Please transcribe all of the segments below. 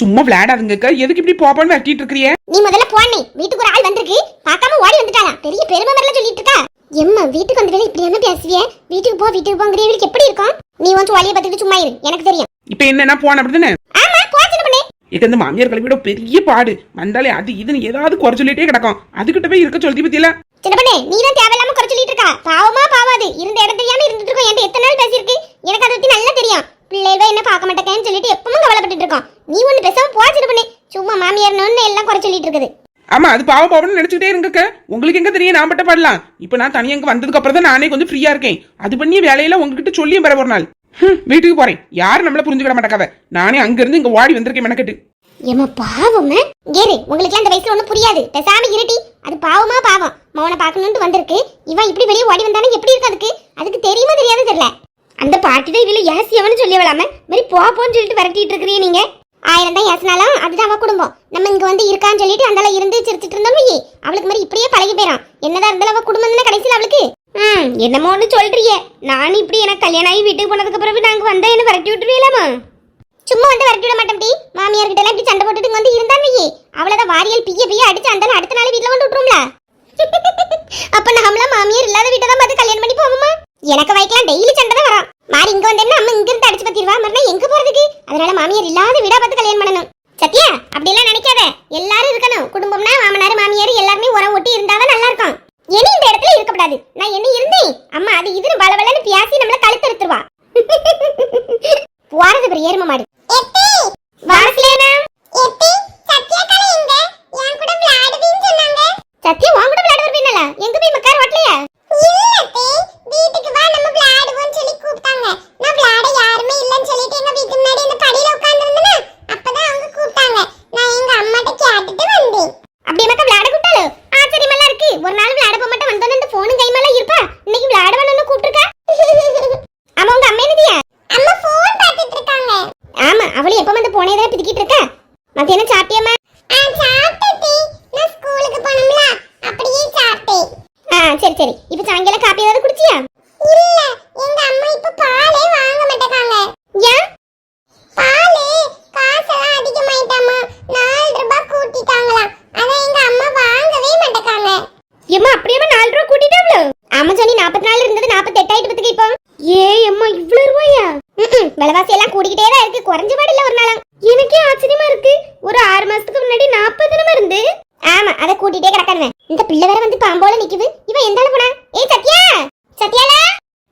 சும்மா விளையாடாதுங்கக்கா எதுக்கு இப்படி போப்பான்னு வெட்டிட்டு இருக்கிறிய? நீ முதல்ல போனே வீட்டுக்கு ஒரு ஆள் வந்திருக்கு. பார்க்காம ஓடி வந்துட்டாளா பெரிய பெருமை மாதிரிலாம் சொல்லிட்டு இருக்கா? எம்மா வீட்டுக்கு வந்தவளை இப்படி என்ன பேசுவிய? வீட்டுக்கு போ வீட்டுக்கு போங்கிறவளுக்கு எப்படி இருக்கும்? நீ வந்து வழியை பார்த்துட்டு சும்மா இரு. எனக்கு தெரியும். இப்ப என்னன்னா போன அப்படிதானே ஆமா போச்சு பண்ணே. இது இந்த மாமியார் கிளம்பியோட பெரிய பாடு. வந்தாலே அது இதுன்னு ஏதாவது குறை சொல்லிட்டே கிடக்கும். அதுகிட்ட போய் இருக்க சொல்லி பத்தியில? சின்ன பண்ணே நீ தான் தேவையில்லாம குறை சொல்லிட்டு இருக்கா? பாவமா பாவாது. இருந்த இடம் தெரியாம இருந்துட்டு இருக்கோம். என்கிட்ட எத்தனை நாள் பேசியிருக்கு? எனக்கு அதை பத்தி நல்லா தெரியும். பிள்ளைகள் என்ன பார்க்க மாட்டேங்கன்னு சொல்லிட்டு எப்பவும் கவலைப்பட்டுட்டு இருக்கோம். நீ ஒண்ணு பேசாம போ சின்ன பண்ணே. சும்மா மாமியார் எல்லாம் குறை சொல்லிட்டு இருக்குது. ஆமா அது பாவம் பாவம்னு நினைச்சுட்டே இருங்கக்க. உங்களுக்கு எங்க தெரியும் நான் பட்ட பாடலாம். இப்ப நான் தனியா இங்க வந்ததுக்கு அப்புறம் தான் நானே கொஞ்சம் ஃப்ரீயா இருக்கேன். அது பண்ணி வேலையில உங்ககிட்ட சொல்லியும் பெற ஒரு நாள். வீட்டுக்கு போறேன். யாரும் நம்மள புரிஞ்சுக்கிட மாட்டாக்காத. நானே அங்க இருந்து இங்க ஓடி வந்திருக்கேன் மெனக்கட்டு. ஏமா பாவமே. கேரு உங்களுக்கு அந்த வயசுல ஒண்ணும் புரியாது. பேசாம இருட்டி அது பாவமா பாவம். மௌன பார்க்கணும்னு வந்திருக்கு. இவன் இப்படி வெளியே ஓடி வந்தானே எப்படி இருக்கு அதுக்கு? அதுக்கு தெரியுமா தெரியாது தெரியல. அந்த பாட்டி தான் இவ்வளவு ஏசியவனு சொல்லி விடாம மாதிரி போ போன்னு சொல்லிட்டு விரட்டிட்டு இருக்கிறீங்க நீங்க. ஆயிரம் தான் ஏசினாலும் அதுதான் அவ குடும்பம். நம்ம இங்க வந்து இருக்கான்னு சொல்லிட்டு அந்த இருந்து சிரிச்சிட்டு இருந்தோம் அவளுக்கு மாதிரி இப்படியே பழகி போயிடும் என்னதான் இருந்தாலும் அவ குடும்பம் தானே கடைசியில் அவளுக்கு? ம் என்னமோன்னு சொல்றியே. நானும் இப்படி எனக்கு கல்யாணம் ஆகி வீட்டுக்கு போனதுக்கு பிறகு நாங்க வந்தா என்ன விரட்டி விட்டுருவீங்களாமா சும்மா வந்து விரட்டி விட மாட்டேன் டி. மாமியார் கிட்ட எல்லாம் இப்படி சண்டை போட்டுட்டு இங்க வந்து இருந்தான் வையே. அவ்வளவுதான் வாரியல் பிய பிய அடிச்சு அந்த அடுத்த நாள் வீட்டுல கொண்டு விட்டுரும்ல அப்ப நாமளாம் மாமியார் இல்லாத வீட்டை தான் பார்த்து கல்யாணம் பண்ணி போவோமா? எனக்கு வைக்கலாம் டெய்லி சண்டை தான் வரும். மாறி இங்க வந்தேன்னா அம்மா இங்க இருந்து அடிச்சு பத்திடுவா. மறுநாள் எங்க போறதுக்கு? அதனால மாமியார் இல்லாத வீடா பார்த்து கல்யாணம் பண்ணணும். சத்யா அப்படிலாம் நினைக்காத எல்லாரும் இருக்கணும் குடும்பம்னா மாமனார் மாமியார் எல்லாருமே உரம் ஒட்டி இருந்தாதான் நல்லா இருக்கும் இனி இந்த இடத்துல இருக்கக்கூடாது நான் என்ன இருந்தேன் அம்மா அது இதுன்னு பலபலன்னு பியாசி நம்மள கழுத்து எடுத்துருவா போறது பெரிய எரும மாடு வாரஸ்லேனா சத்யா உன் கூட விளையாட வருவீங்களா எங்க போய் மக்கார வரலையா வீட்டுக்கு வா நம்ம விளையாடுவோம்னு சொல்லி கூப்பிட்டாங்க நான் விளையாட யாருமே இல்லைன்னு சொல்லிட்டு எங்க வீட்டு முன்னாடி இந்த படியில உட்கார்ந்துருந்தேனா அப்பதான் அவங்க கூப்பிட்டாங்க நான் எங்க அம்மாட்ட கேட்டுட்டு வந்தேன் அப்படி மக்கா விளையாட கூட்டாளு ஆச்சரியமெல்லாம் இருக்கு ஒரு நாள் விளையாட போக மாட்டேன் வந்தோன்னு இந்த போனும் கைமெல்லாம் இருப்பா இன்னைக்கு விளையாட வேணும்னு கூப்பிட்டுருக்கா ஆமா உங்க அம்மா என்னதியா அம்மா ஃபோன் பார்த்துட்டு இருக்காங்க ஆமா போனே தான் பிதிக்கிட்டு இருக்கா? மத்தியானம் ஆ சரி சரி. இப்போ சாயங்காலம் காப்பி ஏதாவது குடிச்சியா? இல்ல எங்க அம்மா இப்ப பாலே வாங்க மாட்டேங்காங்க ஏன்? பாலு காசெல்லாம் அதிகமாயிட்டாமா நாலு ரூபாய் கூட்டிட்டாங்களாம். அதான் எங்க அம்மா வாங்கவே மாட்டேங்காங்க எம்மா அப்படியே நாலு ரூபா கூட்டிட்டாப்ல? ஆமா சொன்னி நாற்பத்தி நாலு இருந்தது நாற்பத்தி எட்டாயிட்டு பத்துக்கு இப்போ. ஏ அம்மா இவ்வளவு ரூபாயா? விலைவாசி எல்லாம் கூடிக்கிட்டே தான் இருக்கு. குறைஞ்ச பாடு இல்ல ஒரு எனக்கே ஆச்சரியமா இருக்கு. ஒரு ஆறு மாசத்துக்கு முன்னாடி நாற்பது தினமா இருந்து ஆமா அதை கூட்டிட்டே கிடக்கானுவேன் இந்த பிள்ளை வேற வந்து பாம்போல நிக்குது இவன் எந்தால போனா ஏய் சத்யா சத்யாலா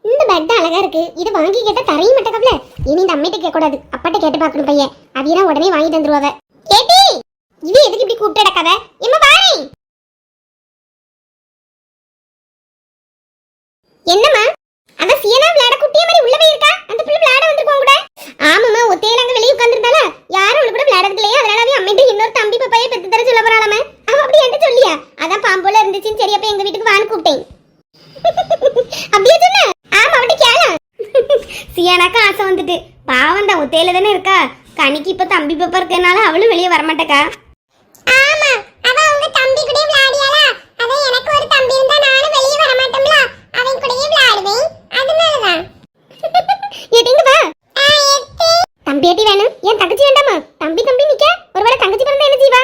இந்த பெட் அழகா இருக்கு இது வாங்கி கேட்டா தரையும் மாட்டேக்கப்ல இனி இந்த அம்மிட்ட கேட்க கூடாது அப்பாட்ட கேட்டு பார்க்கணும் பையன் அவியெல்லாம் உடனே வாங்கி தந்துருவாவ கேட்டி இவ எதுக்கு இப்படி கூப்பிட்டு கிடக்காத எம்மா பாரு என்னம்மா அந்த சியனா விளையாட குட்டிய மாதிரி உள்ள போய் இருக்கா அந்த பிள்ளை விளையாட வந்திருக்கோம் கூட ஆமாம்மா ஒத்தையில அங்க வெளிய உட்கார்ந்திருந்தால யாரும் அவளு கூட விளையாடுறது இல்லையா அதனால அவ அம்மிட்ட இன்னொரு தம்பி பப்பையை பெத்து தர சொல்ல போறாளாம அவ அப்படி என்கிட்ட சொல்லியா அதான் பாம்போல இருந்துச்சுன்னு சரி அப்ப எங்க வீட்டுக்கு வான்னு கூப்பிட்டேன் அப்படியே சொன்ன ஆமா அவட்ட கேள சியானாக்கு ஆசை வந்துட்டு பாவம் தான் ஒத்தையில தானே இருக்கா கனிக்கு இப்ப தம்பி பப்பா இருக்கனால அவளும் வெளியே வரமாட்டேக்கா. ஆமா அவ உங்க தம்பி கூட விளையாடியாளா? அதான் எனக்கு ஒரு தம்பி இருந்தா நானும் வெளியே வர மாட்டோம்ல அவன் கூடயே விளையாடுவேன். அதனாலதான். எட்டிங்க வா ஆ, எத்தி. தம்பியாட்டி வேணும். ஏன் தங்கச்சி வேண்டாமா? தம்பி தம்பி நிக்க. ஒருவேளை தங்கச்சி பிறந்தா என்ன செய்வா?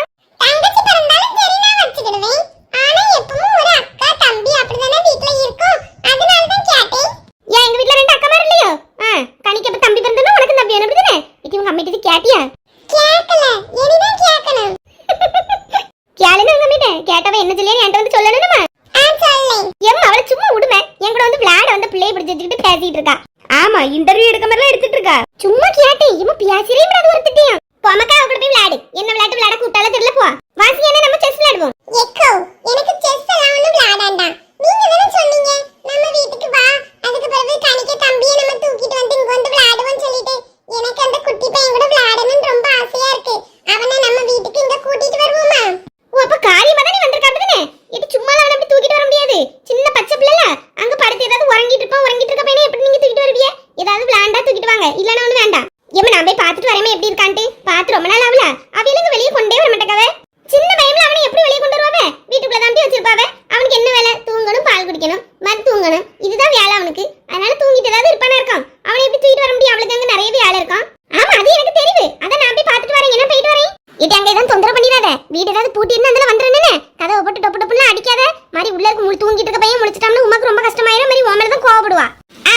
பார்த்து ரொம்ப நாள் ஆகல. அவளுக்கு வெளியே கொண்டே வர மாட்டேக்காவே சின்ன பயம்ல அவனை எப்படி வெளியே கொண்டு வருவாவே? வீட்டுக்குள்ள தாண்டி வச்சிருப்பாவே. அவனுக்கு என்ன வேலை? தூங்கணும் பால் குடிக்கணும் மறு தூங்கணும். இதுதான் வேலை அவனுக்கு. அதனால தூங்கிட்டு ஏதாவது இருப்பானா இருக்கான். அவனை எப்படி தூக்கிட்டு வர முடியும்? அவளுக்கு அங்க நிறைய வேலை இருக்கான். ஆமா அது எனக்கு தெரியுது அதை நான் போய் பார்த்துட்டு வரேன். என்ன போயிட்டு வரேன்? இது அங்கே தான் தொந்தரவு பண்ணிடாத. வீடு ஏதாவது பூட்டிருந்தா அதில் வந்துடுறேன்னு கதவை போட்டு டப்பு டப்புலாம் அடிக்காத. மாதிரி உள்ள இருக்கு முழு தூங்கிட்டு இருக்க பையன் முடிச்சிட்டாம்னு உமாக்கு ரொம்ப கஷ்டமாயிரும். மாதிரி உன் மேலே கோவப்படுவா.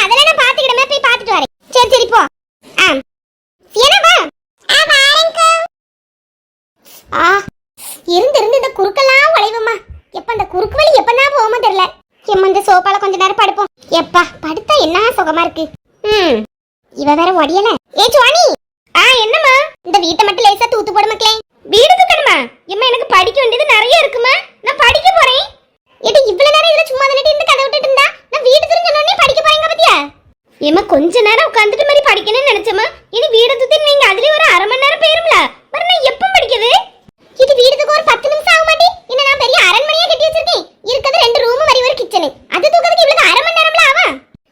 அதெல்லாம் நான் பார்த்துக்கிடமே போய் பார்த்துட்டு வரேன். சரி சரி போ. இந்த கொஞ்ச நேரம் படுப்போம். எப்பா படுத்தா என்ன சுகமா இருக்கு? ம். இவ வேற ஒடியல ஏ சுவாணி! ஆ என்னம்மா? இந்த வீட்டை மட்டும் லேசா தூத்து போடு மக்களே. வீடு தூக்கணுமா? எம்மா எனக்கு படிக்க வேண்டியது நிறைய இருக்குமா? நான் படிக்க போறேன். ஏடி இவ்வளவு நேரம் இதுல சும்மா தானே இந்த கதை விட்டுட்டு இருந்தா? நான் வீடு திரும்ப படிக்க போறேங்க பத்தியா? ஏம்மா கொஞ்ச நேரம் உட்காந்துட்டு மாதிரி படிக்கணும்னு நினைச்சம்மா. இனி வீடு தூத்தி நீங்க அதுலயே ஒரு அரை மணி நேரம் போயிரும்ல மறு நான் எப்ப படிக்கிறது இது வீடுக்கு ஒரு பத்து நிமிஷம் ஆக மாட்டே என்ன நான் பெரிய அரண்மனையா கட்டி வச்சிருக்கேன் இருக்கிறது ரெண்டு ரூம் மாதிரி ஒரு கிச்சனு அது தூக்கிறதுக்கு இவளுக்கு அரை மணி நேரம்ல ஆவா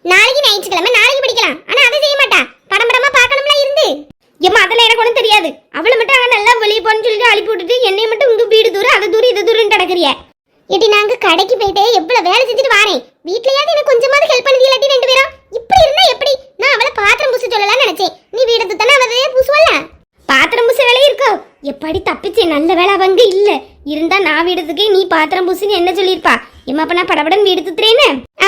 நாளைக்கு ஞாயிற்றுக்கிழமை நாளைக்கு படிக்கலாம் ஆனா அதை செய்ய மாட்டா படம் படமா பார்க்கணும்ல இருந்து ஏம்மா அதெல்லாம் தெரியாது அவளை மட்டும் அங்க நல்லா வெளியே போன்னு சொல்லிட்டு அனுப்பி விட்டுட்டு என்னைய மட்டும் உங்க வீடு தூரம் அது தூரம் இது தூரம் கிடக்குறிய. இடி நாங்க கடைக்கு போயிட்டு எவ்வளவு வேலை செஞ்சுட்டு வாரேன். வீட்லயாவது எனக்கு கொஞ்சமாவது ஹெல்ப் பண்ணி இல்லாட்டி ரெண்டு பேரும் இப்படி இருந்தா எப்படி? நான் அவளை பாத்திரம் பூச சொல்லலாம் நினைச்சேன். நீ வீடு தானே அவதையே பூசுவல்ல? பாத்திரம் பூச வேலையும் இருக்கோ? எப்படி தப்பிச்சேன் நல்ல வேலை அவங்க இல்ல. இருந்தா நான் வீடுறதுக்கு நீ பாத்திரம் பூசுன்னு என்ன சொல்லிருப்பா எம்மா அப்ப நான் படபடன் வீடு துத்துறேன்னு.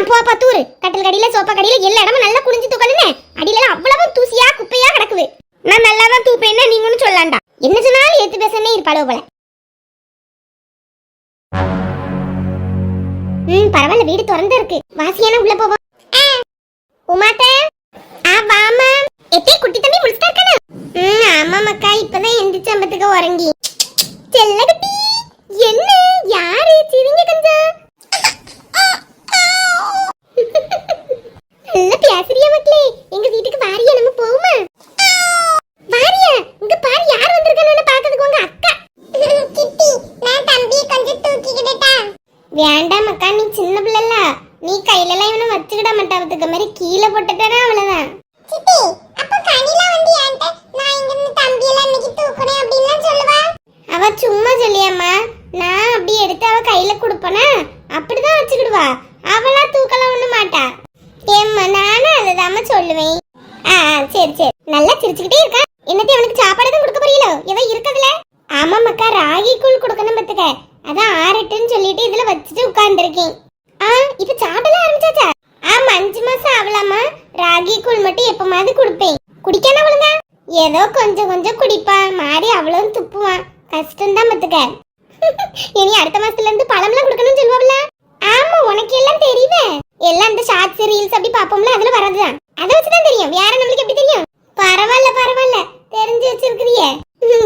போ பத்தூரு கட்டில் கடியில சோப்பா கடியில எல்லா இடமும் நல்லா குனிஞ்சு வாசியான சொல்லியாம்மா. நான் அப்படி எடுத்து அவ கையில கொடுப்பனா? அப்படிதான் வச்சுக்கிடுவா. அவளா தூக்கலாம் ஒண்ணு மாட்டா. ஏம்மா நானும் அதுதாம்மா சொல்லுவேன். ஆ சரி சரி. நல்லா சிரிச்சுக்கிட்டே இருக்கா. என்னத்தி அவனுக்கு சாப்பாடு தான் கொடுக்க போறீங்களோ? இவன் இருக்குதுல. ஆமா மக்கா ராகி கூழ் கொடுக்கணும் பத்துக்க அதான் ஆறட்டுன்னு சொல்லிட்டு இதுல வச்சுட்டு உட்கார்ந்துருக்கேன். ஆ இப்ப சாப்பிடலாம் ஆரம்பிச்சாச்சா? ஆமா அஞ்சு மாசம் ஆகலாமா ராகி கூழ் மட்டும் எப்பமாவது கொடுப்பேன். குடிக்கான அவளுங்க ஏதோ கொஞ்சம் கொஞ்சம் குடிப்பா மாறி அவ்வளவு துப்புவான். கஷ்டம் தான் பத்துக்க இனி அடுத்த மாசத்துல இருந்து பழம்லாம் கொடுக்கணும்னு சொல்லுவாப்ல ஆமா உனக்கு எல்லாம் தெரியுமே. எல்லாம் இந்த ஷார்ட்ஸ் ரீல்ஸ் அப்படி பாப்போம்ல அதுல வரதுதான் அதை வச்சுதான் தெரியும். வேற நம்மளுக்கு எப்படி தெரியும்? பரவாயில்ல பரவாயில்ல. தெரிஞ்சு வச்சிருக்கிறிய.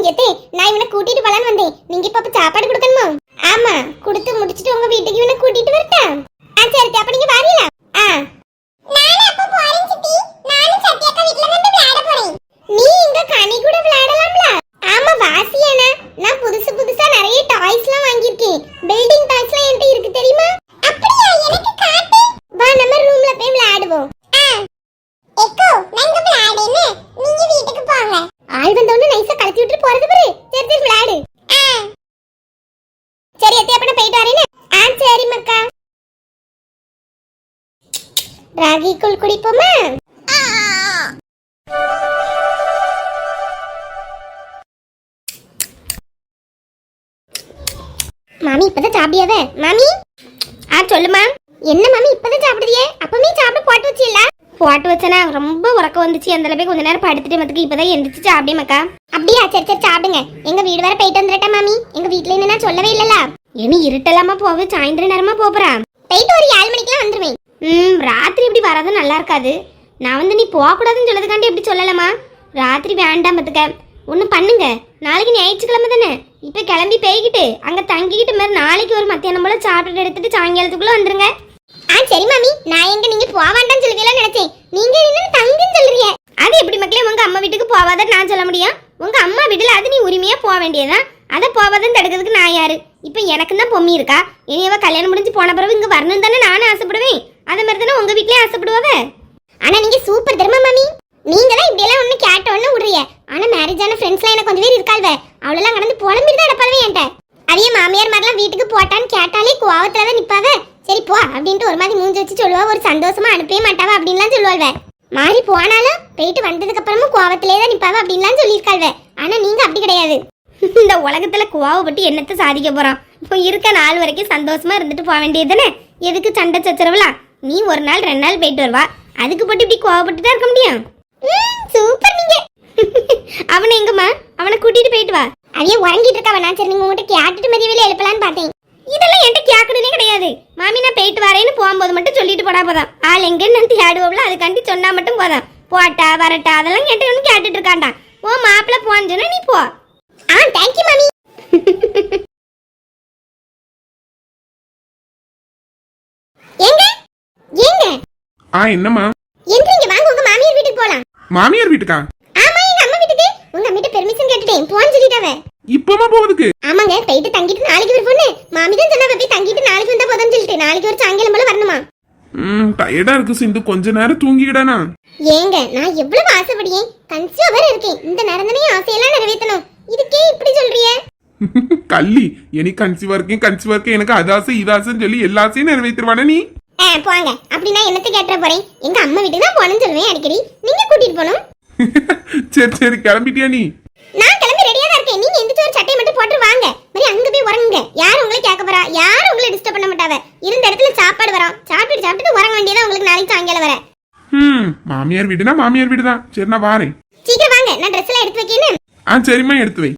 எத்தே நான் இவனை கூட்டிட்டு போலான்னு வந்தேன். நீங்க இப்ப சாப்பாடு கொடுக்கணுமா? ஆமா கொடுத்து முடிச்சிட்டு உங்க வீட்டுக்கு இவனை கூட்டிட்டு வரட்டா? ஆ சரி அப்ப நீங்க வரீங்களா ஆ நானும் அப்ப போறேன் சித்தி நானும் சத்யாக்கா வீட்ல வந்து விளையாட போறேன் நீ இங்க கனி கூட விளையாடலாம்ல ஆமா வாசியானா நான் புதுசு புதுசா நிறைய டாய்ஸ்லாம் வாங்கியிருக்கேன் பில்டிங் டாய்ஸ்லாம் என்கிட்ட இருக்கு தெரியுமா அப்படியா எனக்கு காட்டு வா நம்ம ரூம்ல போய் விளையாடுவோம் எக்கோ நான் இங்க விளையாடுன்னு நீங்க வீட்டுக்கு போங்க ஆள் வந்தவொடனே நைஸா கலத்தி விட்டு போறது பாரு சரி சரி விளையாடு ஆ சரி எத்தி அப்ப நான் போயிட்டு வரேன்னு ஆ சரி மக்கா ராகி கூழ் குடிப்போமா? மாமி இப்பதான் சாப்பிடியாவே? மாமி? ஆ சொல்லுமா என்ன மாமி இப்பதான் சாப்பிடுறியே அப்பமே சாப்பிட போட்டு வச்சியல போட்டு வச்சனா ரொம்ப உறக்கம் வந்துச்சு. அந்த அளவுக்கு கொஞ்ச நேரம் படுத்துட்டு மத்துக்கு இப்பதான் எந்திரிச்சு சாப்பிடே மக்கா. அப்படியா சரி சரி சாப்பிடுங்க. எங்க வீடு வர போயிட்டு வந்துடட்டா மாமி. எங்க வீட்ல இருந்து சொல்லவே இல்லல இனி இருட்டலாமா போவே சாயந்தர நேரமா போறா. போயிட்டு ஒரு ஏழு மணிக்கெல்லாம் வந்துருவேன். ம் ராத்திரி இப்படி வரது நல்லா இருக்காது. நான் வந்து நீ போகக்கூடாதுன்னு சொல்லதுக்காண்டி எப்படி சொல்லலாமா ராத்திரி வேண்டாம் பத்துக்க ஒன்று பண்ணுங்க. நாளைக்கு ஞாயிற்றுக்கிழமை தானே. இப்போ கிளம்பி போய்கிட்டு அங்கே தங்கிக்கிட்டு மாதிரி நாளைக்கு ஒரு மத்தியானம் போல சாப்பிட்டு எடுத்துட்டு சாயங்காலத்துக்குள்ள வந்துருங்க. ஆ சரி மாமி. நான் எங்க நீங்க போக வேண்டாம்னு சொல்லுவீங்களா நினைச்சேன். நீங்க என்ன தங்குன்னு சொல்றீங்க. அது எப்படி மக்களே உங்க அம்மா வீட்டுக்கு போவாதன்னு நான் சொல்ல முடியும்? உங்க அம்மா வீட்டுல அது நீ உரிமையா போக வேண்டியதுதான் அதை போவாதன்னு தடுக்கிறதுக்கு நான் யாரு? இப்போ எனக்கு தான் பொம்மி இருக்கா? இனி அவ கல்யாணம் முடிஞ்சு போன பிறகு இங்க வரணும் தானே நானும் ஆசைப்படுவேன். அது மாதிரி தானே உங்க வீட்லயே ஆசைப்படுவாவ ஆனா நீங்க சூப்பர் தெரியுமா மாமி? நீங்க தான் இப்படி எல்லாம் ஒண்ணு கேட்ட ஒண்ணு விடுறிய ஆனா மேரேஜ் ஆன ஃப்ரெண்ட்ஸ்லாம் எனக்கு கொஞ்சம் பேர் இருக்காள்வ. அவளெல்லாம் கடந்து புலம்பிட்டு தான் அடப்பாளவே என்கிட்ட. அதையே மாமியார் மாதிரிலாம் வீட்டுக்கு போட்டான்னு கேட்டாலே கோவத்துல தான் நிப்பாவ சரி போ அப்படின்ட்டு ஒரு மாதிரி மூஞ்சி வச்சு சொல்லுவா. ஒரு சந்தோஷமா அனுப்பவே மாட்டாவ அப்படின்லாம் சொல்லுவாள்வ. மாறி போனாலும் போயிட்டு வந்ததுக்கு அப்புறமும் கோவத்திலே தான் நிப்பாவ அப்படின்லாம் சொல்லியிருக்காள்வ. ஆனா நீங்க அப்படி கிடையாது. இந்த உலகத்துல கோவப்பட்டு என்னத்த சாதிக்க போறோம் இப்போ இருக்க நாள் வரைக்கும் சந்தோஷமா இருந்துட்டு போக வேண்டியதுதானே எதுக்கு சண்டை சச்சரவுலாம்? நீ ஒரு நாள் ரெண்டு நாள் போயிட்டு வருவா. அதுக்கு போட்டு இப்படி கோவப்பட்டு தான் இருக்க முடியும். சூப்பர் நீங்க. அவனை எங்கம்மா? அவனை கூட்டிட்டு போயிட்டு வா. அவைய உறங்கிட்டு இருக்கா நான் சரி நீங்க உங்ககிட்ட கேட்டுட்டு மதியவேல எழுப்பலான்னு பார்த்தேன். இதெல்லாம் என்கிட்ட கேட்கணுனே கிடையாது. மாமி நான் போயிட்டு வரேன்னு போகும்போது மட்டும் சொல்லிட்டு போடா போதான் ஆள் எங்கன்னு நான் தேடுவோம்ல அதுக்காண்டி சொன்னா மட்டும் போதான் போட்டா வரட்டா அதெல்லாம் கேட்டு ஒன்று கேட்டுட்டு இருக்காண்டா ஓ மாப்பிள்ள போன்னு நீ போ. ஆ தேங்க்யூ மாமி ஏங்க ஏங்க ஆ என்னம்மா? எந்திரிங்க வாங்க உங்க மாமியார் வீட்டுக்கு போலாம். மாமியார் வீட்டுக்கா? ஆமா எங்க அம்மா வீட்டுக்கு. உங்க அம்மிட்ட பெர்மிஷன் கேட்டுட்டேன். போன்னு சொல்லிட்டாவ. இப்பமா போகுதுக்கு? ஆமாங்க போயிட்டு தங்கிட்டு நாளைக்கு ஒரு பொண்ணு. மாமி தான் சொன்னா போய் தங்கிட்டு நாளைக்கு வந்தா போதும்னு சொல்லிட்டு. நாளைக்கு ஒரு சாயங்காலம் போல வரணுமா? ம் டயர்டா இருக்கு சிந்து. கொஞ்ச நேரம் தூங்கிக்கிடானா ஏங்க நான் எவ்வளவு ஆசைப்படியேன் கன்சியா வேற இருக்கேன். இந்த நடந்தனையும் ஆசையெல்லாம் நிறைவேற்றணும். இதுக்கே இப்படி சொல்றியே? கள்ளி. எனக்கு கன்சீவா இருக்கேன் கன்சீவா இருக்கேன் எனக்கு அதாசை இதாசைன்னு சொல்லி எல்லா ஆசையும் நிறைவேற்றுவானே நீ? ஆ போங்க. அப்படின்னா என்னத்த கேட்டுற போறேன்? எங்க அம்மா வீட்டுக்கு தான் போனேன்னு சொல்லுவேன் அடிக்கடி. நீங்க கூட்டிட்டு போகணும். சரி சரி கிளம்பிட்டியா நீ? நான் கிளம்பி ரெடியா தான் இருக்கேன். நீங்க எந்திரிச்சு ஒரு சட்டையை மட்டும் போட்டு வாங்க. மாதிரி அங்க போய் உறங்குங்க. யாரும் உங்களை கேட்க போறா? யாரும் உங்களை டிஸ்டர்ப் பண்ண மாட்டாவ? இருந்த இடத்துல சாப்பாடு வரும். சாப்பிட்டு சாப்பிட்டு உறங்க வேண்டியதா உங்களுக்கு நாளைக்கு சாயங்காலம் வர. ம் மாமியார் வீடுனா மாமியார் வீடு தான் சரி நான் வாரேன். சீக்கிரம் வாங்க. நான் ட்ரெஸ் எல்லாம் எடுத்து வைக்கணும் ஆ சரிம்மா எடுத்து வை.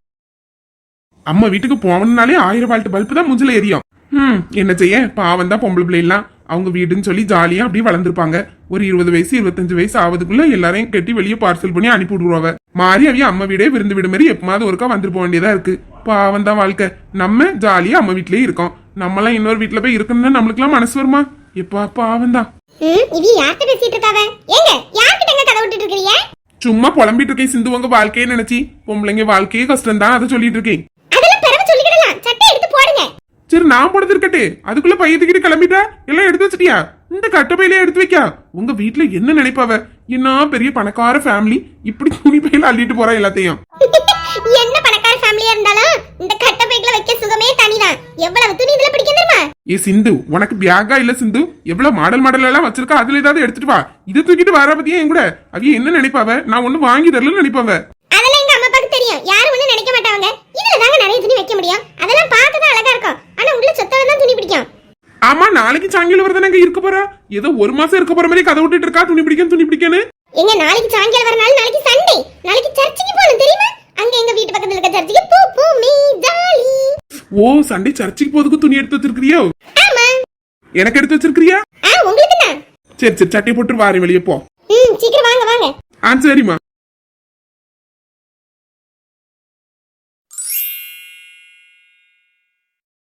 அம்மா வீட்டுக்கு போகணும்னாலே ஆயிரம் வால்ட் பல்பு தான் முஞ்சில எரியும். ம் என்ன செய்ய? பாவம் தான் பொம்பளை பிள்ளைலாம். அவங்க வீடுன்னு சொல்லி ஜாலியா அப்படியே வளர்ந்துருப்பாங்க. ஒரு இருபது வயசு இருபத்தஞ்சு வயசு ஆவதுக்குள்ள எல்லாரையும் கட்டி வெளியே பார்சல் பண்ணி அனுப்பி விடுவாங்க. மாறி அவிய அம்மா வீடே விருந்து விடு மாதிரி எப்பமாவது ஒருக்கா வந்துட்டு போக வேண்டியதா இருக்கு. பாவம் தான் வாழ்க்கை. நம்ம ஜாலியா அம்மா வீட்லயே இருக்கோம். நம்மலாம் இன்னொரு வீட்ல போய் இருக்கணும்னா நம்மளுக்குலாம் மனசு வருமா? எப்பா பாவம் தான் சும்மா புலம்பிட்டு இருக்கேன் சிந்து உங்க வாழ்க்கையே நினைச்சி. பொம்பளைங்க வாழ்க்கையே கஷ்டம் தான் அதை சொல்லிட்டு இருக்கேன் அதெல்லாம் பிறகு சொல்லிக்கிடலாம் சட்டை எடுத்து போடுங்க சரி நான் போடுறது இருக்கட்டு. அதுக்குள்ள பைய தூக்கிட்டு கிளம்பிட்டா? எல்லாம் எடுத்து வச்சிட்டியா? இந்த கட்டப்பையிலே எடுத்து வைக்கா. உங்க வீட்ல என்ன நினைப்பாவ? என்ன பெரிய பணக்கார ஃபேமிலி இப்படி துணி பையில அள்ளிட்டு போறா எல்லாத்தையும். என்ன பணக்கார ஃபேமிலியா இருந்தாலும் இந்த கட்ட பைக்ல வைக்க சுகமே தனிதான். எவ்வளவு துணி இதுல பிடிக்கும் தெரியுமா? ஏ சிந்து உனக்கு பேக்கா இல்ல சிந்து? எவ்வளவு மாடல் மாடல் எல்லாம் வச்சிருக்கா? அதுல ஏதாவது எடுத்துட்டு வா. இதை தூக்கிட்டு வர பத்தியே என் கூட? அவிய என்ன நினைப்பாவ? நான் ஒண்ணு வாங்கி தரலன்னு நினைப்பாவ. அதெல்லாம் எங்க அம்மா அப்பாக்கு தெரியும். யாரும் ஒண்ணும் நினைக்க மாட்டாங்க. இதுல தாங்க நிறைய துணி வைக்க முடியும். அதெல்லாம் பார்க்க தான் அழகா இருக்கும் ஆனா உள்ள சொத்தால தான் துணி பிடிக்கும் ஆமா நாளைக்கு சாயங்காலம் வரதானே அங்க இருக்க போறா? ஏதோ ஒரு மாசம் இருக்க போற மாதிரி கதை விட்டுட்டு இருக்கா? துணி பிடிக்கும் துணி பிடிக்கன்னு எங்க நாளைக்கு சாயங்காலம் வரனால நாளைக்கு சண்டே நாளைக்கு சர்ச்சுக்கு போகணும் தெரியுமா? அங்க எங்க வீட்டு பக்கத்துல இருக்க சர்ச்சுக்கு பூ பூ மீ ஜாலி. ஓ சண்டே சர்ச்சுக்கு போறதுக்கு துணி எடுத்து வச்சிருக்கிறியோ? ஆமா. எனக்கு எடுத்து வச்சிருக்கிறியா? ஆ உங்களுக்கு தான் சரி சரி சட்டை போட்டு வாரேன் வெளியே போ. ம் சீக்கிரம் வாங்க வாங்க. ஆ சரிம்மா.